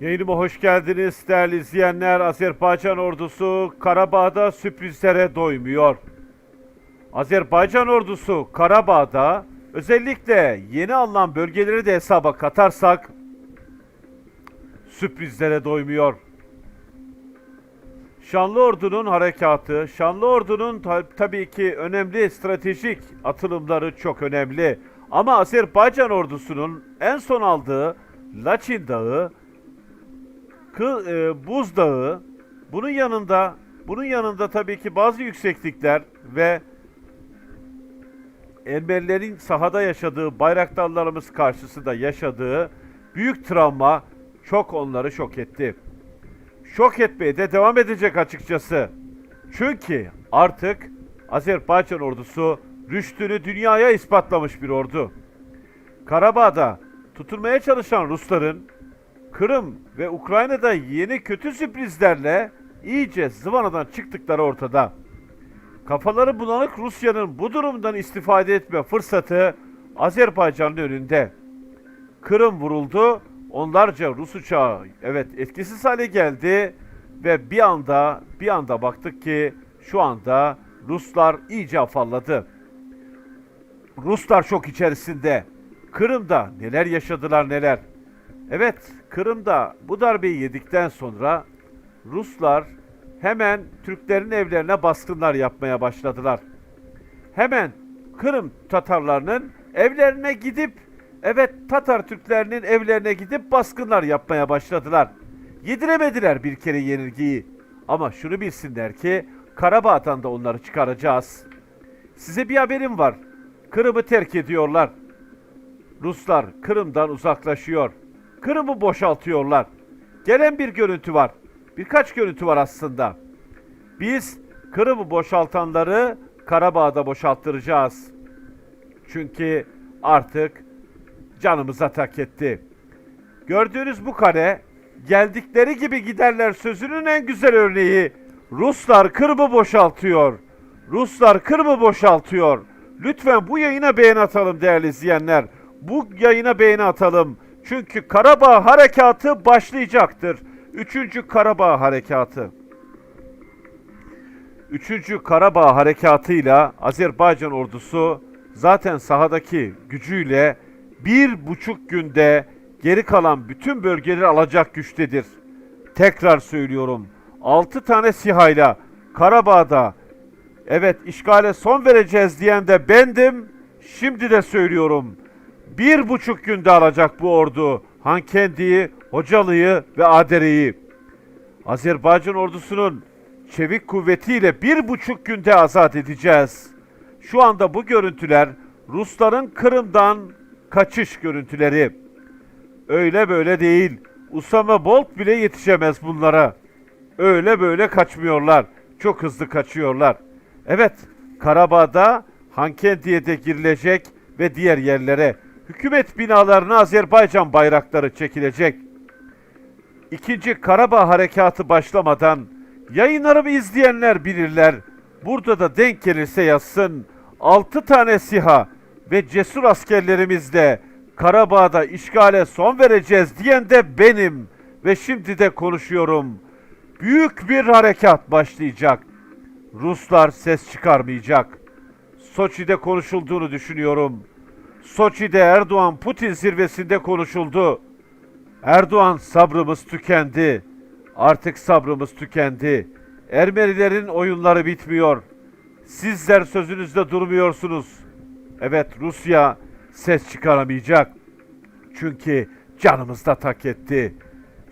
Yayınıma hoş geldiniz değerli izleyenler. Azerbaycan ordusu Karabağ'da sürprizlere doymuyor. Azerbaycan ordusu Karabağ'da özellikle yeni alınan bölgeleri de hesaba katarsak sürprizlere doymuyor. Şanlı Ordu'nun harekatı, Şanlı Ordu'nun ta- tabii ki önemli stratejik atılımları çok önemli. Ama Azerbaycan ordusunun en son aldığı Laçin Dağı, Kı, e, Buz Dağı, bunun yanında bunun yanında tabii ki bazı yükseklikler ve Ermenilerin sahada yaşadığı, bayraktarlarımız karşısında yaşadığı büyük travma çok onları şok etti. Şok etmeye de devam edecek açıkçası. Çünkü artık Azerbaycan ordusu rüştünü dünyaya ispatlamış bir ordu. Karabağ'da tutulmaya çalışan Rusların Kırım ve Ukrayna'da yeni kötü sürprizlerle iyice zıvanadan çıktıkları ortada. Kafaları bulanık Rusya'nın bu durumdan istifade etme fırsatı Azerbaycan'ın önünde. Kırım vuruldu, onlarca Rus uçağı evet etkisiz hale geldi ve bir anda bir anda baktık ki şu anda Ruslar iyice afalladı. Ruslar çok içerisinde. Kırım'da neler yaşadılar neler. Evet, Kırım'da bu darbeyi yedikten sonra Ruslar hemen Türklerin evlerine baskınlar yapmaya başladılar. Hemen Kırım Tatarlarının evlerine gidip evet Tatar Türklerinin evlerine gidip baskınlar yapmaya başladılar. Yediremediler bir kere yenilgiyi. Ama şunu bilsinler ki Karabağ'dan da onları çıkaracağız. Size bir haberim var. Kırım'ı terk ediyorlar. Ruslar Kırım'dan uzaklaşıyor. Kırım'ı boşaltıyorlar. Gelen bir görüntü var. Birkaç görüntü var aslında. Biz Kırım'ı boşaltanları Karabağ'da boşalttıracağız. Çünkü artık canımıza tak etti. Gördüğünüz bu kare geldikleri gibi giderler sözünün en güzel örneği. Ruslar Kırım'ı boşaltıyor. Ruslar Kırım'ı boşaltıyor. Lütfen bu yayına beğeni atalım değerli izleyenler. Bu yayına beğeni atalım. Çünkü Karabağ harekatı başlayacaktır. Üçüncü Karabağ harekatı. Üçüncü Karabağ harekatıyla Azerbaycan ordusu zaten sahadaki gücüyle bir buçuk günde geri kalan bütün bölgeleri alacak güçtedir. Tekrar söylüyorum. 6 tane SİHA'yla Karabağ'da evet işgale son vereceğiz diyen de bendim. Şimdi de söylüyorum. Bir buçuk günde alacak bu ordu Hankendi'yi, Hocalı'yı ve Adere'yi. Azerbaycan ordusunun çevik kuvvetiyle bir buçuk günde azat edeceğiz. Şu anda bu görüntüler Rusların Kırım'dan kaçış görüntüleri. Öyle böyle değil. Usama Bolt bile yetişemez bunlara. Öyle böyle kaçmıyorlar. Çok hızlı kaçıyorlar. Evet, Karabağ'da Hankendi'ye de girilecek ve diğer yerlere hükümet binalarına Azerbaycan bayrakları çekilecek. İkinci Karabağ harekatı başlamadan yayınlarımı izleyenler bilirler. Burada da denk gelirse yazsın. 6 tane SİHA ve cesur askerlerimizle Karabağ'da işgale son vereceğiz diyen de benim. Ve şimdi de konuşuyorum. Büyük bir harekat başlayacak. Ruslar ses çıkarmayacak. Soçi'de konuşulduğunu düşünüyorum. Soçi'de Erdoğan Putin zirvesinde konuşuldu. Erdoğan sabrımız tükendi. Artık sabrımız tükendi. Ermenilerin oyunları bitmiyor. Sizler sözünüzde durmuyorsunuz. Evet Rusya ses çıkaramayacak. Çünkü canımızda tak etti.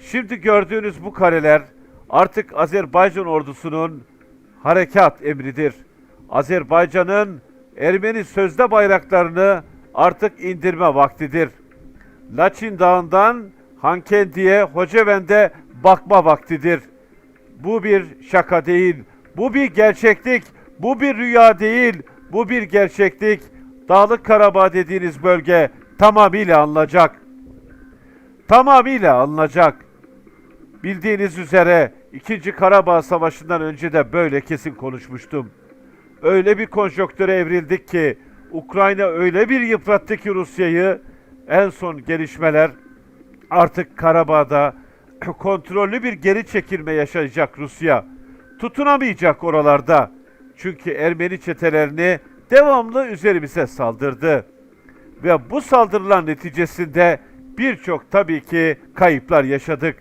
Şimdi gördüğünüz bu kareler artık Azerbaycan ordusunun harekat emridir. Azerbaycan'ın Ermeni sözde bayraklarını artık indirme vaktidir. Laçin Dağı'ndan Hankendi'ye, Hoceven'de bakma vaktidir. Bu bir şaka değil, bu bir gerçeklik, bu bir rüya değil, bu bir gerçeklik. Dağlık Karabağ dediğiniz bölge tamamıyla alınacak. Tamamıyla alınacak. Bildiğiniz üzere 2. Karabağ Savaşı'ndan önce de böyle kesin konuşmuştum. Öyle bir konjonktüre evrildik ki Ukrayna öyle bir yıprattı ki Rusya'yı en son gelişmeler artık Karabağ'da kontrollü bir geri çekilme yaşayacak Rusya. Tutunamayacak oralarda. Çünkü Ermeni çetelerini devamlı üzerimize saldırdı. Ve bu saldırılar neticesinde birçok tabii ki kayıplar yaşadık.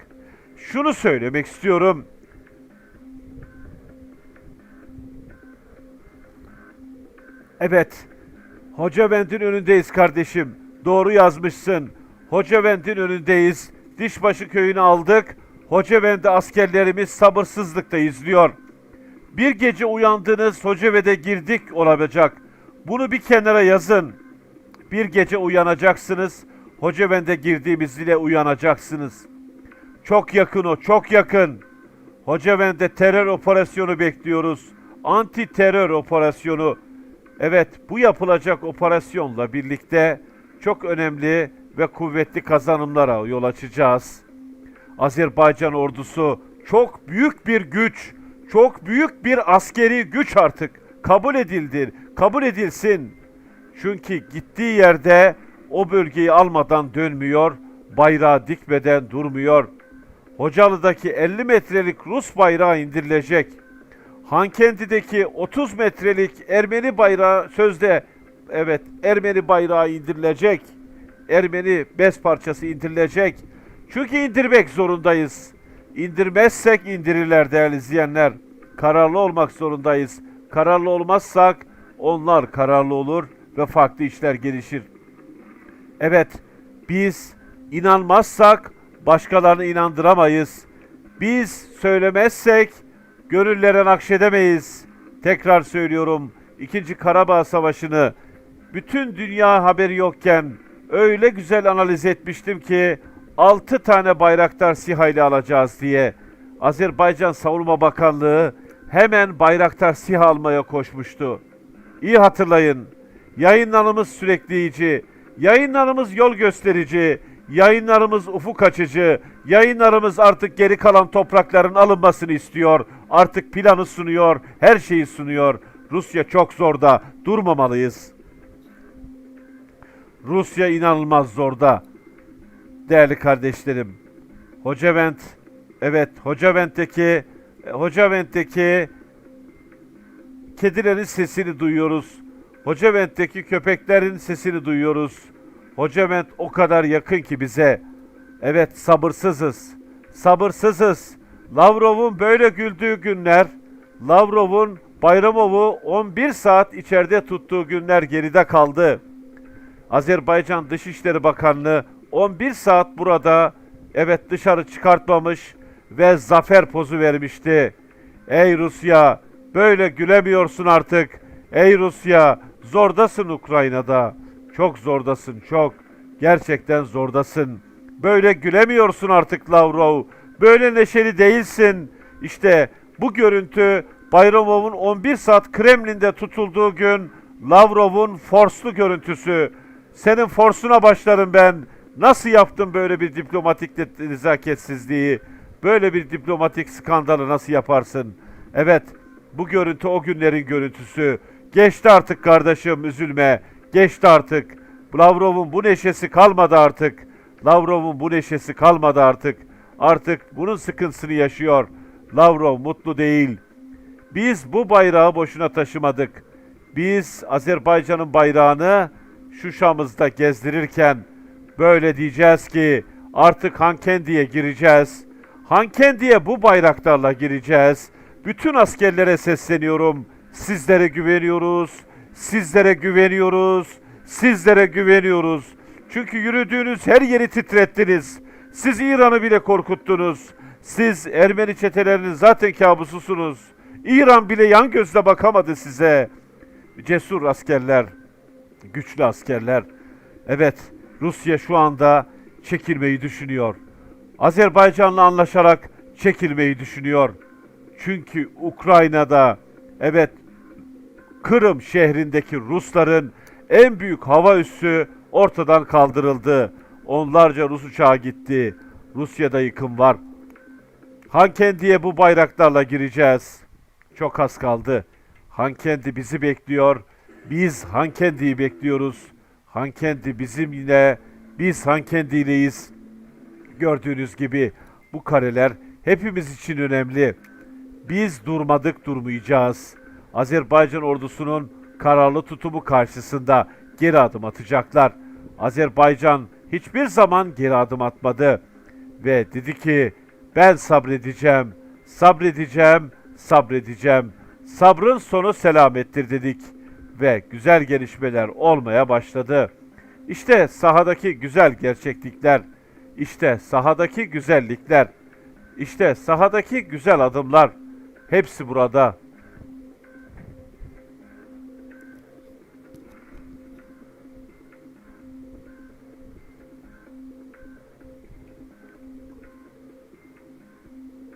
Şunu söylemek istiyorum. Evet, Hocavent'in önündeyiz kardeşim. Doğru yazmışsın. Hocavent'in önündeyiz. Dişbaşı köyünü aldık. Hocavent'te askerlerimiz sabırsızlıkla izliyor. Bir gece uyandınız, Hocavet'e girdik olacak. Bunu bir kenara yazın. Bir gece uyanacaksınız. Hocavent'e girdiğimiz ile uyanacaksınız. Çok yakın o, çok yakın. Hocavent'te terör operasyonu bekliyoruz. Anti terör operasyonu. Evet, bu yapılacak operasyonla birlikte çok önemli ve kuvvetli kazanımlara yol açacağız. Azerbaycan ordusu çok büyük bir güç, çok büyük bir askeri güç artık kabul edildi, kabul edilsin. Çünkü gittiği yerde o bölgeyi almadan dönmüyor, bayrağı dikmeden durmuyor. Hocalı'daki 50 metrelik Rus bayrağı indirilecek. Hankendi'deki 30 metrelik Ermeni bayrağı sözde evet Ermeni bayrağı indirilecek. Ermeni bez parçası indirilecek. Çünkü indirmek zorundayız. İndirmezsek indirirler değerli izleyenler. Kararlı olmak zorundayız. Kararlı olmazsak onlar kararlı olur ve farklı işler gelişir. Evet, biz inanmazsak başkalarını inandıramayız. Biz söylemezsek gönüllere nakşedemeyiz. Tekrar söylüyorum, İkinci Karabağ Savaşı'nı bütün dünya haberi yokken öyle güzel analiz etmiştim ki 6 tane Bayraktar SİHA ile alacağız diye. Azerbaycan Savunma Bakanlığı hemen Bayraktar SİHA almaya koşmuştu. İyi hatırlayın. Yayınlarımız sürekleyici, yayınlarımız yol gösterici, yayınlarımız ufuk açıcı, yayınlarımız artık geri kalan toprakların alınmasını istiyor. Artık planı sunuyor, her şeyi sunuyor. Rusya çok zorda, durmamalıyız. Rusya inanılmaz zorda. Değerli kardeşlerim, Hocavent, evet Hocavent'teki Hocavent'teki kedilerin sesini duyuyoruz. Hocavent'teki köpeklerin sesini duyuyoruz. Hocavent o kadar yakın ki bize. Evet sabırsızız. Sabırsızız. Lavrov'un böyle güldüğü günler, Lavrov'un Bayramov'u 11 saat içeride tuttuğu günler geride kaldı. Azerbaycan Dışişleri Bakanlığı 11 saat burada evet dışarı çıkartmamış ve zafer pozu vermişti. Ey Rusya böyle gülemiyorsun artık. Ey Rusya zordasın Ukrayna'da. Çok zordasın çok. Gerçekten zordasın. Böyle gülemiyorsun artık Lavrov. Böyle neşeli değilsin. İşte bu görüntü Bayramov'un 11 saat Kremlin'de tutulduğu gün Lavrov'un forslu görüntüsü. Senin forsuna başlarım ben. Nasıl yaptın böyle bir diplomatik nezaketsizliği? Böyle bir diplomatik skandalı nasıl yaparsın? Evet, bu görüntü o günlerin görüntüsü. Geçti artık kardeşim, üzülme. Geçti artık. Lavrov'un bu neşesi kalmadı artık. Lavrov'un bu neşesi kalmadı artık. Artık bunun sıkıntısını yaşıyor. Lavrov mutlu değil. Biz bu bayrağı boşuna taşımadık. Biz Azerbaycan'ın bayrağını Şuşa'mızda gezdirirken böyle diyeceğiz ki artık Hankendi'ye gireceğiz. Hankendi'ye bu bayraklarla gireceğiz. Bütün askerlere sesleniyorum. Sizlere güveniyoruz. Sizlere güveniyoruz. Sizlere güveniyoruz. Çünkü yürüdüğünüz her yeri titrettiniz. Siz İran'ı bile korkuttunuz. Siz Ermeni çetelerinin zaten kabususunuz. İran bile yan gözle bakamadı size. Cesur askerler, güçlü askerler. Evet, Rusya şu anda çekilmeyi düşünüyor. Azerbaycan'la anlaşarak çekilmeyi düşünüyor. Çünkü Ukrayna'da evet Kırım şehrindeki Rusların en büyük hava üssü ortadan kaldırıldı. Onlarca Rus uçağı gitti. Rusya'da yıkım var. Hankendi'ye bu bayraklarla gireceğiz. Çok az kaldı. Hankendi bizi bekliyor. Biz Hankendi'yi bekliyoruz. Hankendi bizim yine. Biz Hankendi ileyiz. Gördüğünüz gibi bu kareler hepimiz için önemli. Biz durmadık durmayacağız. Azerbaycan ordusunun kararlı tutumu karşısında geri adım atacaklar. Azerbaycan hiçbir zaman geri adım atmadı ve dedi ki ben sabredeceğim, sabredeceğim, sabredeceğim. Sabrın sonu selamettir dedik ve güzel gelişmeler olmaya başladı. İşte sahadaki güzel gerçeklikler, işte sahadaki güzellikler, işte sahadaki güzel adımlar hepsi burada.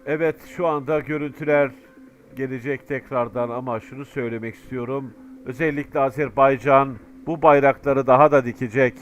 Evet şu anda görüntüler gelecek tekrardan ama şunu söylemek istiyorum. Özellikle Azerbaycan bu bayrakları daha da dikecek.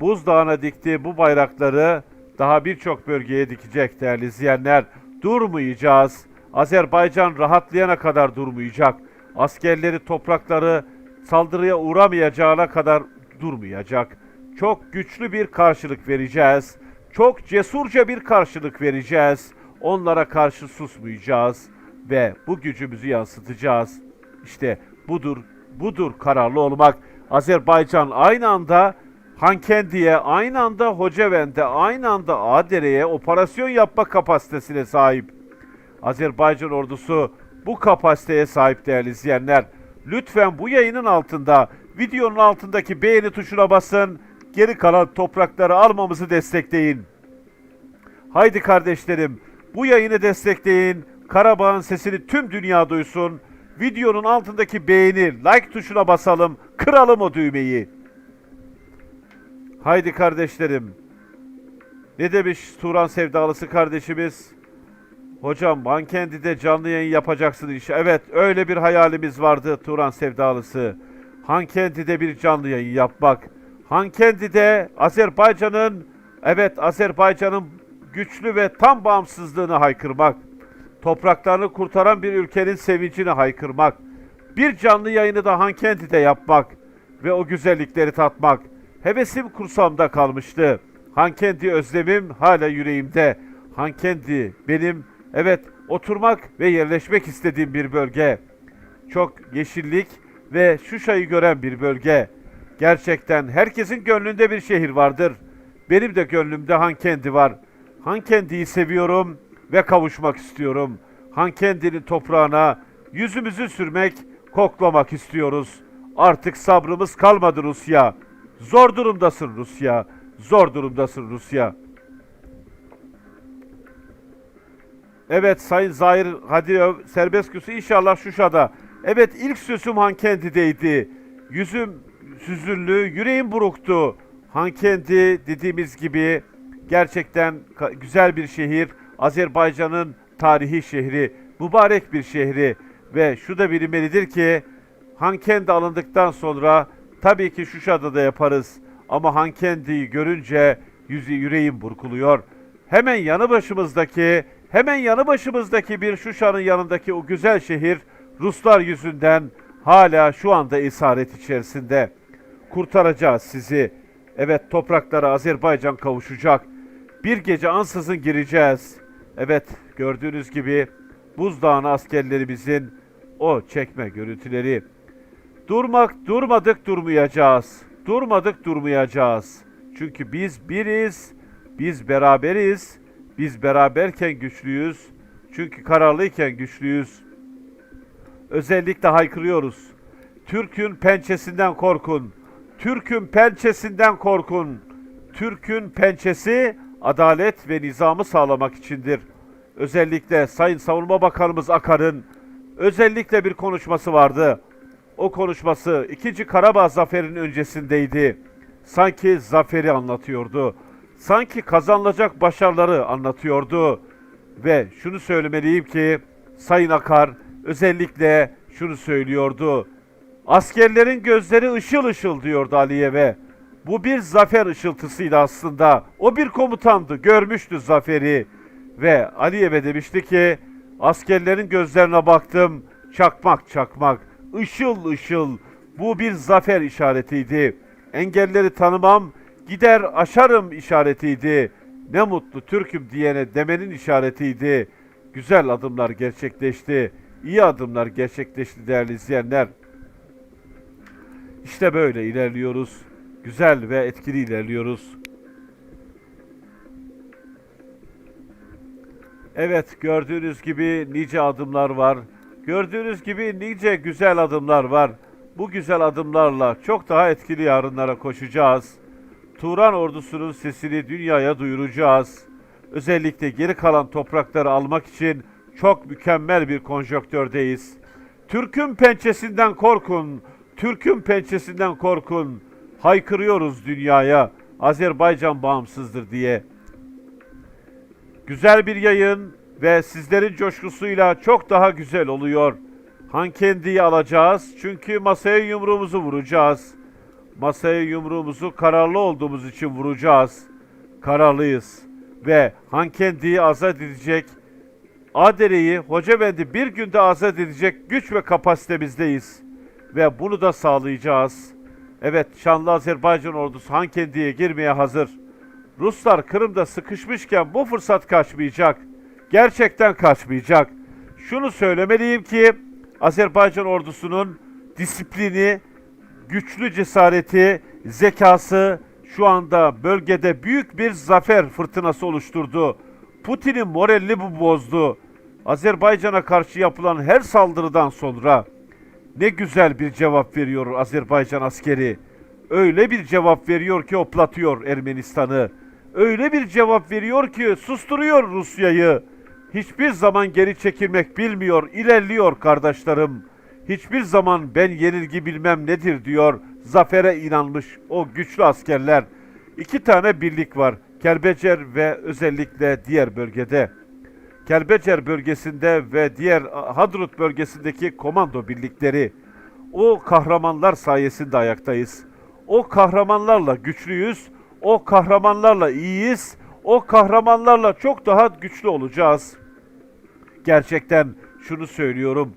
Buzdağına dikti bu bayrakları daha birçok bölgeye dikecek değerli izleyenler. Durmayacağız. Azerbaycan rahatlayana kadar durmayacak. Askerleri toprakları saldırıya uğramayacağına kadar durmayacak. Çok güçlü bir karşılık vereceğiz. Çok cesurca bir karşılık vereceğiz. Onlara karşı susmayacağız ve bu gücümüzü yansıtacağız. İşte budur, budur kararlı olmak. Azerbaycan aynı anda Hankendi'ye, aynı anda Hocaven'de, aynı anda Adere'ye operasyon yapma kapasitesine sahip. Azerbaycan ordusu bu kapasiteye sahip değerli izleyenler. Lütfen bu yayının altında, videonun altındaki beğeni tuşuna basın. Geri kalan toprakları almamızı destekleyin. Haydi kardeşlerim, bu yayını destekleyin. Karabağ'ın sesini tüm dünya duysun. Videonun altındaki beğeni, like tuşuna basalım. Kıralım o düğmeyi. Haydi kardeşlerim. Ne demiş Turan sevdalısı kardeşimiz? Hocam Hankendi'de canlı yayın yapacaksın iş. Evet öyle bir hayalimiz vardı Turan sevdalısı. Hankendi'de bir canlı yayın yapmak. Hankendi'de Azerbaycan'ın evet Azerbaycan'ın güçlü ve tam bağımsızlığını haykırmak. Topraklarını kurtaran bir ülkenin sevincini haykırmak. Bir canlı yayını da Hankendi'de yapmak ve o güzellikleri tatmak. Hevesim kursamda kalmıştı. Hankendi özlemim hala yüreğimde. Hankendi benim evet oturmak ve yerleşmek istediğim bir bölge. Çok yeşillik ve Şuşa'yı gören bir bölge. Gerçekten herkesin gönlünde bir şehir vardır. Benim de gönlümde Hankendi var. Hankendi'yi seviyorum ve kavuşmak istiyorum. Hankendi'nin toprağına yüzümüzü sürmek, koklamak istiyoruz. Artık sabrımız kalmadı Rusya. Zor durumdasın Rusya. Zor durumdasın Rusya. Evet Sayın Zahir Hadiyev serbest küsü inşallah Şuşa'da. Evet ilk sözüm Hankendi'deydi. Yüzüm süzüllü, yüreğim buruktu. Hankendi dediğimiz gibi gerçekten güzel bir şehir. Azerbaycan'ın tarihi şehri, mübarek bir şehri ve şu da bilinmelidir ki Hankendi alındıktan sonra tabii ki Şuşa'da da yaparız. Ama Hankendi'yi görünce yüzü yüreğim burkuluyor. Hemen yanı başımızdaki, hemen yanı başımızdaki bir Şuşa'nın yanındaki o güzel şehir Ruslar yüzünden hala şu anda esaret içerisinde. Kurtaracağız sizi. Evet topraklara Azerbaycan kavuşacak. Bir gece ansızın gireceğiz. Evet gördüğünüz gibi buzdağına askerlerimizin o çekme görüntüleri. Durmak, durmadık durmayacağız. Durmadık durmayacağız. Çünkü biz biriz, biz beraberiz. Biz beraberken güçlüyüz. Çünkü kararlıyken güçlüyüz. Özellikle haykırıyoruz. Türk'ün pençesinden korkun. Türk'ün pençesinden korkun. Türk'ün pençesi adalet ve nizamı sağlamak içindir. Özellikle Sayın Savunma Bakanımız Akar'ın özellikle bir konuşması vardı. O konuşması 2. Karabağ zaferinin öncesindeydi. Sanki zaferi anlatıyordu. Sanki kazanılacak başarıları anlatıyordu. Ve şunu söylemeliyim ki Sayın Akar özellikle şunu söylüyordu. Askerlerin gözleri ışıl ışıl diyordu Aliyev'e. Bu bir zafer ışıltısıydı aslında. O bir komutandı, görmüştü zaferi. Ve Aliyev'e demişti ki, askerlerin gözlerine baktım, çakmak çakmak, ışıl ışıl. Bu bir zafer işaretiydi. Engelleri tanımam, gider aşarım işaretiydi. Ne mutlu Türk'üm diyene demenin işaretiydi. Güzel adımlar gerçekleşti. İyi adımlar gerçekleşti değerli izleyenler. İşte böyle ilerliyoruz. Güzel ve etkili ilerliyoruz. Evet gördüğünüz gibi nice adımlar var. Gördüğünüz gibi nice güzel adımlar var. Bu güzel adımlarla çok daha etkili yarınlara koşacağız. Turan ordusunun sesini dünyaya duyuracağız. Özellikle geri kalan toprakları almak için çok mükemmel bir konjonktördeyiz. Türk'ün pençesinden korkun, Türk'ün pençesinden korkun. Haykırıyoruz dünyaya. Azerbaycan bağımsızdır diye. Güzel bir yayın ve sizlerin coşkusuyla çok daha güzel oluyor. Hankendi'yi alacağız çünkü masaya yumruğumuzu vuracağız. Masaya yumruğumuzu kararlı olduğumuz için vuracağız. Kararlıyız ve Hankendi'yi azat edecek, Adere'yi, Hocabendi bir günde azat edecek güç ve kapasitemizdeyiz. Ve bunu da sağlayacağız. Evet, şanlı Azerbaycan ordusu Hankendi'ye girmeye hazır. Ruslar Kırım'da sıkışmışken bu fırsat kaçmayacak. Gerçekten kaçmayacak. Şunu söylemeliyim ki Azerbaycan ordusunun disiplini, güçlü cesareti, zekası şu anda bölgede büyük bir zafer fırtınası oluşturdu. Putin'in moralini bu bozdu. Azerbaycan'a karşı yapılan her saldırıdan sonra ne güzel bir cevap veriyor Azerbaycan askeri. Öyle bir cevap veriyor ki oplatıyor Ermenistan'ı. Öyle bir cevap veriyor ki susturuyor Rusya'yı. Hiçbir zaman geri çekilmek bilmiyor, ilerliyor kardeşlerim. Hiçbir zaman ben yenilgi bilmem nedir diyor. Zafere inanmış o güçlü askerler. İki tane birlik var. Kerbecer ve özellikle diğer bölgede. Kerbecer bölgesinde ve diğer Hadrut bölgesindeki komando birlikleri. O kahramanlar sayesinde ayaktayız. O kahramanlarla güçlüyüz. O kahramanlarla iyiyiz. O kahramanlarla çok daha güçlü olacağız. Gerçekten şunu söylüyorum.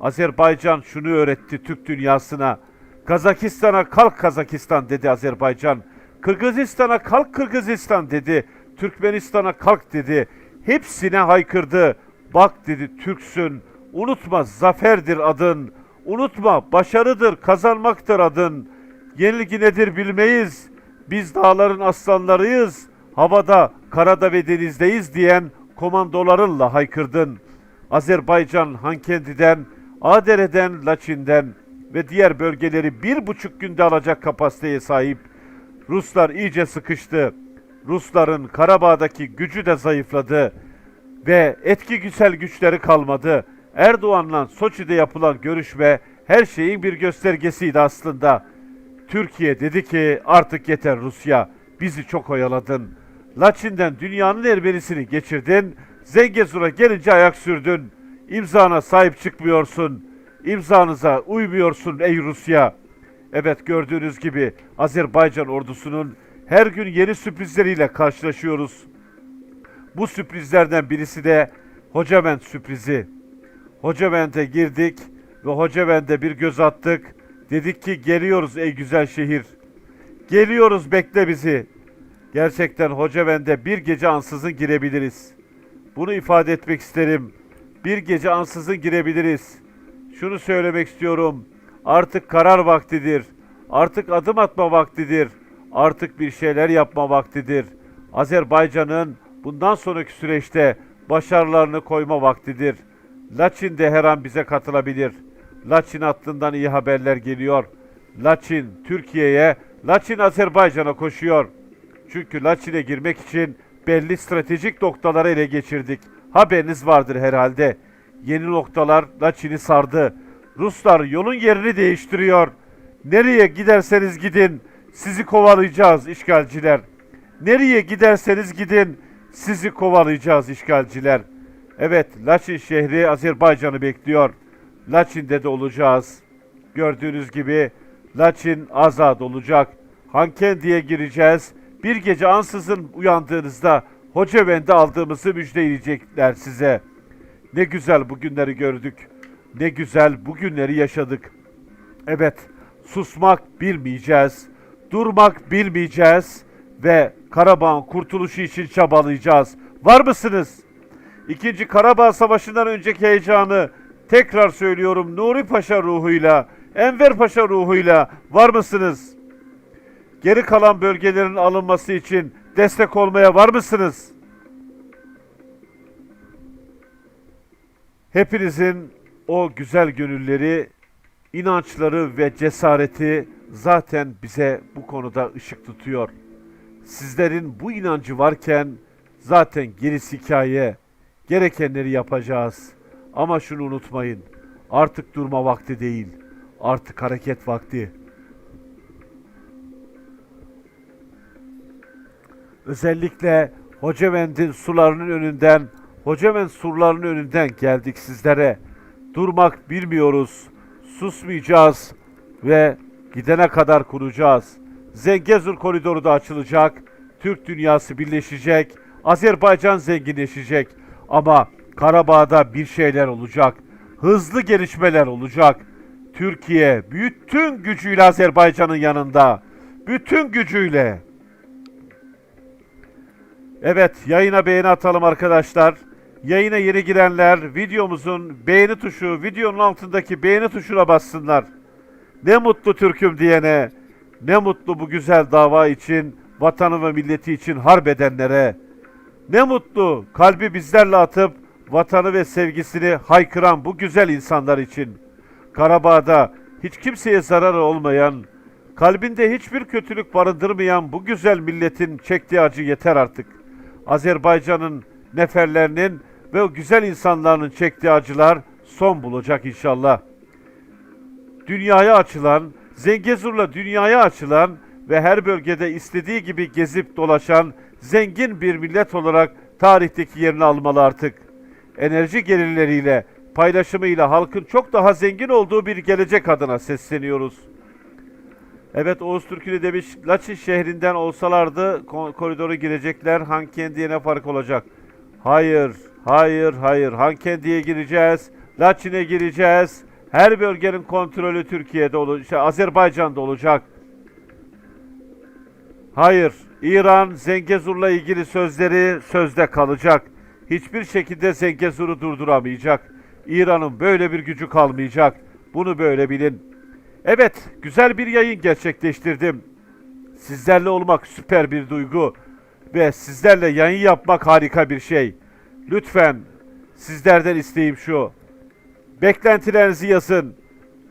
Azerbaycan şunu öğretti Türk dünyasına. Kazakistan'a kalk Kazakistan dedi Azerbaycan. Kırgızistan'a kalk Kırgızistan dedi. Türkmenistan'a kalk dedi. Hepsine haykırdı. Bak dedi Türksün. Unutma zaferdir adın. Unutma başarıdır kazanmaktır adın. Yenilgi nedir bilmeyiz. Biz dağların aslanlarıyız. Havada, karada ve denizdeyiz diyen komandolarınla haykırdın. Azerbaycan Hankendi'den, Adere'den, Laçin'den ve diğer bölgeleri bir buçuk günde alacak kapasiteye sahip. Ruslar iyice sıkıştı. Rusların Karabağ'daki gücü de zayıfladı ve etki güçsel güçleri kalmadı. Erdoğan'la Soçi'de yapılan görüşme her şeyin bir göstergesiydi aslında. Türkiye dedi ki artık yeter Rusya. Bizi çok oyaladın. Laçin'den dünyanın Ermenisini geçirdin. Zengezur'a gelince ayak sürdün. İmzana sahip çıkmıyorsun. İmzanıza uymuyorsun ey Rusya. Evet gördüğünüz gibi Azerbaycan ordusunun her gün yeni sürprizleriyle karşılaşıyoruz. Bu sürprizlerden birisi de Hocavent sürprizi. Hocavent'e girdik ve Hocavent'e bir göz attık. Dedik ki geliyoruz ey güzel şehir. Geliyoruz bekle bizi. Gerçekten Hocavent'e bir gece ansızın girebiliriz. Bunu ifade etmek isterim. Bir gece ansızın girebiliriz. Şunu söylemek istiyorum. Artık karar vaktidir. Artık adım atma vaktidir. Artık bir şeyler yapma vaktidir. Azerbaycan'ın bundan sonraki süreçte başarılarını koyma vaktidir. Laçin de her an bize katılabilir. Laçin hattından iyi haberler geliyor. Laçin Türkiye'ye, Laçin Azerbaycan'a koşuyor. Çünkü Laçin'e girmek için belli stratejik noktaları ele geçirdik. Haberiniz vardır herhalde. Yeni noktalar Laçin'i sardı. Ruslar yolun yerini değiştiriyor. Nereye giderseniz gidin, sizi kovalayacağız işgalciler. Nereye giderseniz gidin, sizi kovalayacağız işgalciler. Evet, Laçin şehri Azerbaycan'ı bekliyor. Laçin'de de olacağız. Gördüğünüz gibi Laçin azad olacak. Hankendi'ye gireceğiz. Bir gece ansızın uyandığınızda Hocavendi aldığımızı müjdeleyecekler size. Ne güzel bu günleri gördük. Ne güzel bu günleri yaşadık. Evet, susmak bilmeyeceğiz. Durmak bilmeyeceğiz. ve Karabağ'ın kurtuluşu için çabalayacağız. Var mısınız? İkinci Karabağ Savaşı'ndan önceki heyecanı tekrar söylüyorum Nuri Paşa ruhuyla, Enver Paşa ruhuyla var mısınız? Geri kalan bölgelerin alınması için destek olmaya var mısınız? Hepinizin o güzel gönülleri, inançları ve cesareti zaten bize bu konuda ışık tutuyor. Sizlerin bu inancı varken zaten gerisi hikaye. Gerekenleri yapacağız. Ama şunu unutmayın. Artık durma vakti değil. Artık hareket vakti. Özellikle Hocavend'in sularının önünden, Hocavend surlarının önünden geldik sizlere. Durmak bilmiyoruz. Susmayacağız ve gidene kadar kuracağız. Zengezur koridoru da açılacak. Türk dünyası birleşecek. Azerbaycan zenginleşecek. Ama Karabağ'da bir şeyler olacak. Hızlı gelişmeler olacak. Türkiye bütün gücüyle Azerbaycan'ın yanında. Bütün gücüyle. Evet, yayına beğeni atalım arkadaşlar. Yayına yeni girenler videomuzun beğeni tuşu, videonun altındaki beğeni tuşuna bassınlar. Ne mutlu Türk'üm diyene, ne mutlu bu güzel dava için, vatanı ve milleti için harbedenlere. Ne mutlu kalbi bizlerle atıp vatanı ve sevgisini haykıran bu güzel insanlar için. Karabağ'da hiç kimseye zararı olmayan, kalbinde hiçbir kötülük barındırmayan bu güzel milletin çektiği acı yeter artık. Azerbaycan'ın neferlerinin ve o güzel insanların çektiği acılar son bulacak inşallah. Dünyaya açılan, Zengezur'la dünyaya açılan ve her bölgede istediği gibi gezip dolaşan zengin bir millet olarak tarihteki yerini almalı artık. Enerji gelirleriyle, paylaşımıyla halkın çok daha zengin olduğu bir gelecek adına sesleniyoruz. Evet Oğuz Türkülü demiş Laçin şehrinden olsalardı ko- koridoru girecekler Hankendi'ye ne fark olacak? Hayır, hayır, hayır. Hankendi'ye gireceğiz. Laçin'e gireceğiz. Her bölgenin kontrolü Türkiye'de olacak, şey, Azerbaycan'da olacak. Hayır, İran Zengezur'la ilgili sözleri sözde kalacak. Hiçbir şekilde Zengezur'u durduramayacak. İran'ın böyle bir gücü kalmayacak. Bunu böyle bilin. Evet, güzel bir yayın gerçekleştirdim. Sizlerle olmak süper bir duygu ve sizlerle yayın yapmak harika bir şey. Lütfen sizlerden isteğim şu. Beklentilerinizi yazın.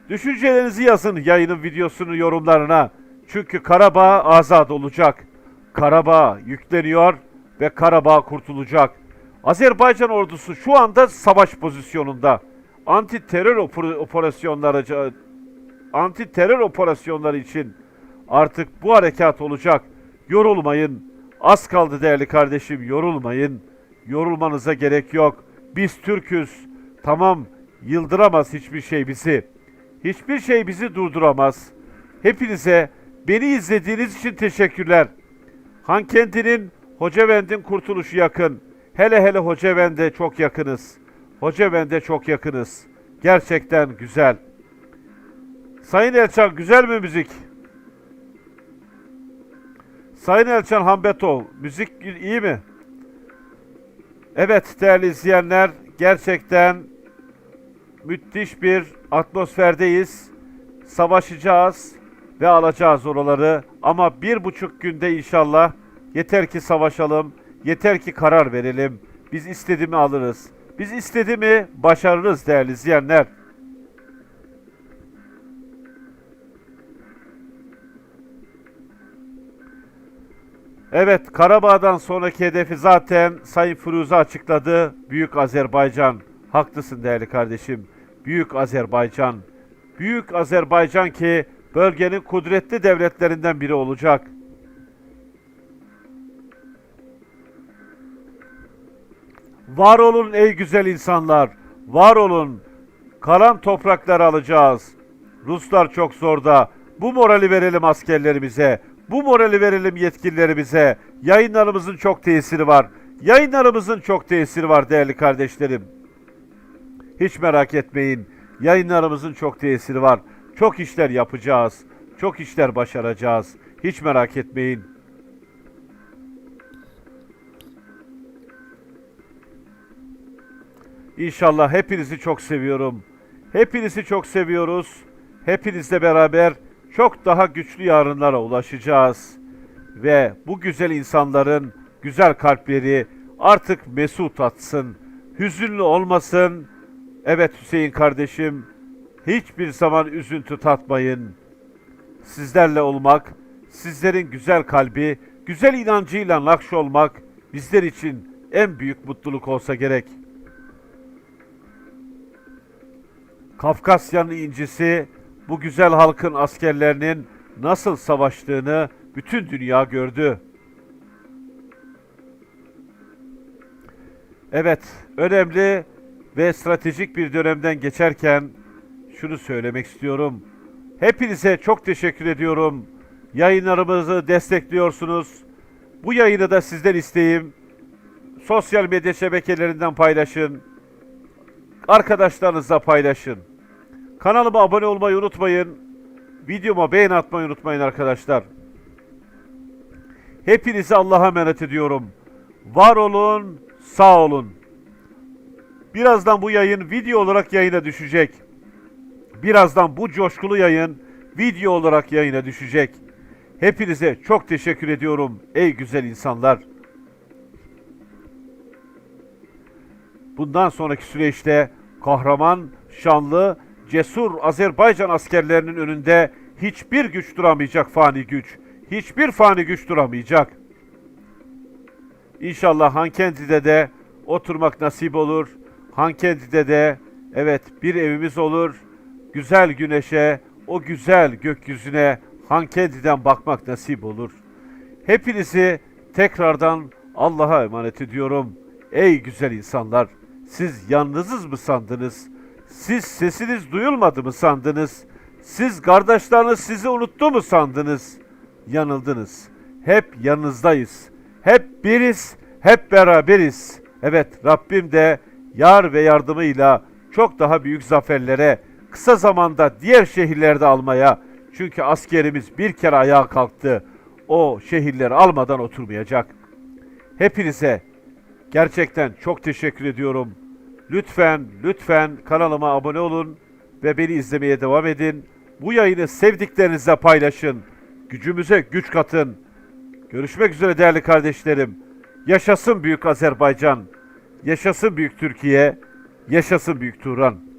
Düşüncelerinizi yazın yayının videosunun yorumlarına. Çünkü Karabağ azad olacak. Karabağ yükleniyor ve Karabağ kurtulacak. Azerbaycan ordusu şu anda savaş pozisyonunda. Anti terör opera- operasyonları anti terör operasyonları için artık bu harekat olacak. Yorulmayın. Az kaldı değerli kardeşim. Yorulmayın. Yorulmanıza gerek yok. Biz Türk'üz. Tamam yıldıramaz hiçbir şey bizi. Hiçbir şey bizi durduramaz. Hepinize beni izlediğiniz için teşekkürler. Hankendi'nin Hocavend'in kurtuluşu yakın. Hele hele Hocavend'e çok yakınız. Hocavend'e çok yakınız. Gerçekten güzel. Sayın Elçan güzel mi müzik? Sayın Elçan Hambetov müzik iyi mi? Evet değerli izleyenler gerçekten müthiş bir atmosferdeyiz. Savaşacağız ve alacağız oraları. Ama bir buçuk günde inşallah yeter ki savaşalım, yeter ki karar verelim. Biz istediğimi alırız. Biz istediğimi başarırız değerli izleyenler. Evet, Karabağ'dan sonraki hedefi zaten Sayın Firuze açıkladı. Büyük Azerbaycan. Haklısın değerli kardeşim. Büyük Azerbaycan. Büyük Azerbaycan ki bölgenin kudretli devletlerinden biri olacak. Var olun ey güzel insanlar. Var olun. Kalan toprakları alacağız. Ruslar çok zorda. Bu morali verelim askerlerimize. Bu morali verelim yetkililerimize. Yayınlarımızın çok tesiri var. Yayınlarımızın çok tesiri var değerli kardeşlerim. Hiç merak etmeyin. Yayınlarımızın çok tesiri var. Çok işler yapacağız. Çok işler başaracağız. Hiç merak etmeyin. İnşallah hepinizi çok seviyorum. Hepinizi çok seviyoruz. Hepinizle beraber çok daha güçlü yarınlara ulaşacağız. Ve bu güzel insanların güzel kalpleri artık mesut atsın. Hüzünlü olmasın, Evet Hüseyin kardeşim, hiçbir zaman üzüntü tatmayın. Sizlerle olmak, sizlerin güzel kalbi, güzel inancıyla nakş olmak bizler için en büyük mutluluk olsa gerek. Kafkasya'nın incisi bu güzel halkın askerlerinin nasıl savaştığını bütün dünya gördü. Evet, önemli ve stratejik bir dönemden geçerken şunu söylemek istiyorum. Hepinize çok teşekkür ediyorum. Yayınlarımızı destekliyorsunuz. Bu yayını da sizden isteğim. Sosyal medya şebekelerinden paylaşın. Arkadaşlarınızla paylaşın. Kanalıma abone olmayı unutmayın. Videoma beğeni atmayı unutmayın arkadaşlar. Hepinizi Allah'a emanet ediyorum. Var olun, sağ olun. Birazdan bu yayın video olarak yayına düşecek. Birazdan bu coşkulu yayın video olarak yayına düşecek. Hepinize çok teşekkür ediyorum ey güzel insanlar. Bundan sonraki süreçte kahraman, şanlı, cesur Azerbaycan askerlerinin önünde hiçbir güç duramayacak fani güç. Hiçbir fani güç duramayacak. İnşallah Hankendi'de de oturmak nasip olur. Hankendi'de de evet bir evimiz olur. Güzel güneşe, o güzel gökyüzüne Hankendi'den bakmak nasip olur. Hepinizi tekrardan Allah'a emanet ediyorum. Ey güzel insanlar, siz yalnızız mı sandınız? Siz sesiniz duyulmadı mı sandınız? Siz kardeşleriniz sizi unuttu mu sandınız? Yanıldınız. Hep yanınızdayız. Hep biriz, hep beraberiz. Evet, Rabbim de yar ve yardımıyla çok daha büyük zaferlere kısa zamanda diğer şehirlerde almaya çünkü askerimiz bir kere ayağa kalktı. O şehirleri almadan oturmayacak. Hepinize gerçekten çok teşekkür ediyorum. Lütfen, lütfen kanalıma abone olun ve beni izlemeye devam edin. Bu yayını sevdiklerinizle paylaşın. Gücümüze güç katın. Görüşmek üzere değerli kardeşlerim. Yaşasın Büyük Azerbaycan. Yaşasın Büyük Türkiye. Yaşasın Büyük Turan.